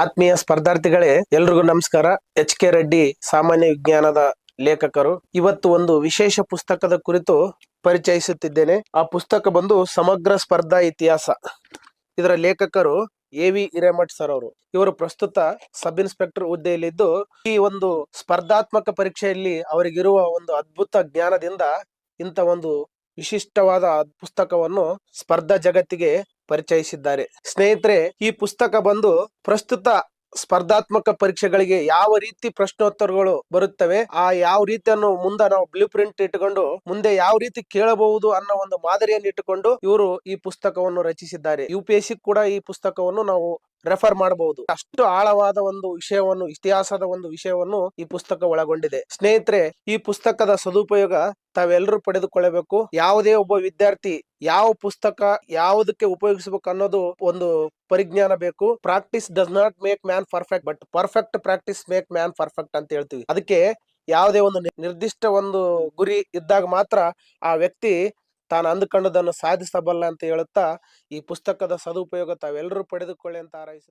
ಆತ್ಮೀಯ ಸ್ಪರ್ಧಾರ್ಥಿಗಳೇ, ಎಲ್ರಿಗೂ ನಮಸ್ಕಾರ. ಎಚ್ ಕೆ ರೆಡ್ಡಿ ಸಾಮಾನ್ಯ ವಿಜ್ಞಾನದ ಲೇಖಕರು. ಇವತ್ತು ಒಂದು ವಿಶೇಷ ಪುಸ್ತಕದ ಕುರಿತು ಪರಿಚಯಿಸುತ್ತಿದ್ದೇನೆ. ಆ ಪುಸ್ತಕ ಬಂದು ಸಮಗ್ರ ಸ್ಪರ್ಧಾ ಇತಿಹಾಸ. ಇದರ ಲೇಖಕರು ಎ ವಿ ಹಿರೇಮಠ್ ಸರ್ ಅವರು. ಇವರು ಪ್ರಸ್ತುತ ಸಬ್ ಇನ್ಸ್ಪೆಕ್ಟರ್ ಹುದ್ದೆಯಲ್ಲಿದ್ದು, ಈ ಒಂದು ಸ್ಪರ್ಧಾತ್ಮಕ ಪರೀಕ್ಷೆಯಲ್ಲಿ ಅವರಿಗಿರುವ ಒಂದು ಅದ್ಭುತ ಜ್ಞಾನದಿಂದ ಇಂಥ ಒಂದು ವಿಶಿಷ್ಟವಾದ ಪುಸ್ತಕವನ್ನು ಸ್ಪರ್ಧಾ ಜಗತ್ತಿಗೆ ಪರಿಚಯಿಸಿದ್ದಾರೆ. ಸ್ನೇಹಿತರೆ, ಈ ಪುಸ್ತಕ ಬಂದು ಪ್ರಸ್ತುತ ಸ್ಪರ್ಧಾತ್ಮಕ ಪರೀಕ್ಷೆಗಳಿಗೆ ಯಾವ ರೀತಿ ಪ್ರಶ್ನೋತ್ತರಗಳು ಬರುತ್ತವೆ, ಆ ಯಾವ ರೀತಿಯನ್ನು ಮುಂದೆ ನಾವು ಬ್ಲೂ ಪ್ರಿಂಟ್ ಇಟ್ಟುಕೊಂಡು ಮುಂದೆ ಯಾವ ರೀತಿ ಕೇಳಬಹುದು ಅನ್ನೋ ಒಂದು ಮಾದರಿಯನ್ನು ಇಟ್ಟುಕೊಂಡು ಇವರು ಈ ಪುಸ್ತಕವನ್ನು ರಚಿಸಿದ್ದಾರೆ. ಯು ಸಿ ಕೂಡ ಈ ಪುಸ್ತಕವನ್ನು ನಾವು ರೆಫರ್ ಮಾಡಬಹುದು. ಅಷ್ಟು ಆಳವಾದ ಒಂದು ವಿಷಯವನ್ನು, ಇತಿಹಾಸದ ಒಂದು ವಿಷಯವನ್ನು ಈ ಪುಸ್ತಕ ಒಳಗೊಂಡಿದೆ. ಸ್ನೇಹಿತರೆ, ಈ ಪುಸ್ತಕದ ಸದುಪಯೋಗ ತಾವೆಲ್ಲರೂ ಪಡೆದುಕೊಳ್ಳಬೇಕು. ಯಾವುದೇ ಒಬ್ಬ ವಿದ್ಯಾರ್ಥಿ ಯಾವ ಪುಸ್ತಕ ಯಾವುದಕ್ಕೆ ಉಪಯೋಗಿಸಬೇಕು ಅನ್ನೋದು ಒಂದು ಪರಿಜ್ಞಾನ ಬೇಕು. Practice does not make man perfect but perfect practice make man perfect ಅಂತ ಹೇಳ್ತೀವಿ. ಅದಕ್ಕೆ ಯಾವುದೇ ಒಂದು ನಿರ್ದಿಷ್ಟ ಒಂದು ಗುರಿ ಇದ್ದಾಗ ಮಾತ್ರ ಆ ವ್ಯಕ್ತಿ ತಾನು ಅಂದುಕೊಂಡದನ್ನು ಸಾಧಿಸಬಲ್ಲ ಅಂತ ಹೇಳುತ್ತಾ ಈ ಪುಸ್ತಕದ ಸದುಪಯೋಗ ತಾವೆಲ್ಲರೂ ಪಡೆದುಕೊಳ್ಳಿ ಅಂತ ಹಾರೈಸುತ್ತೇನೆ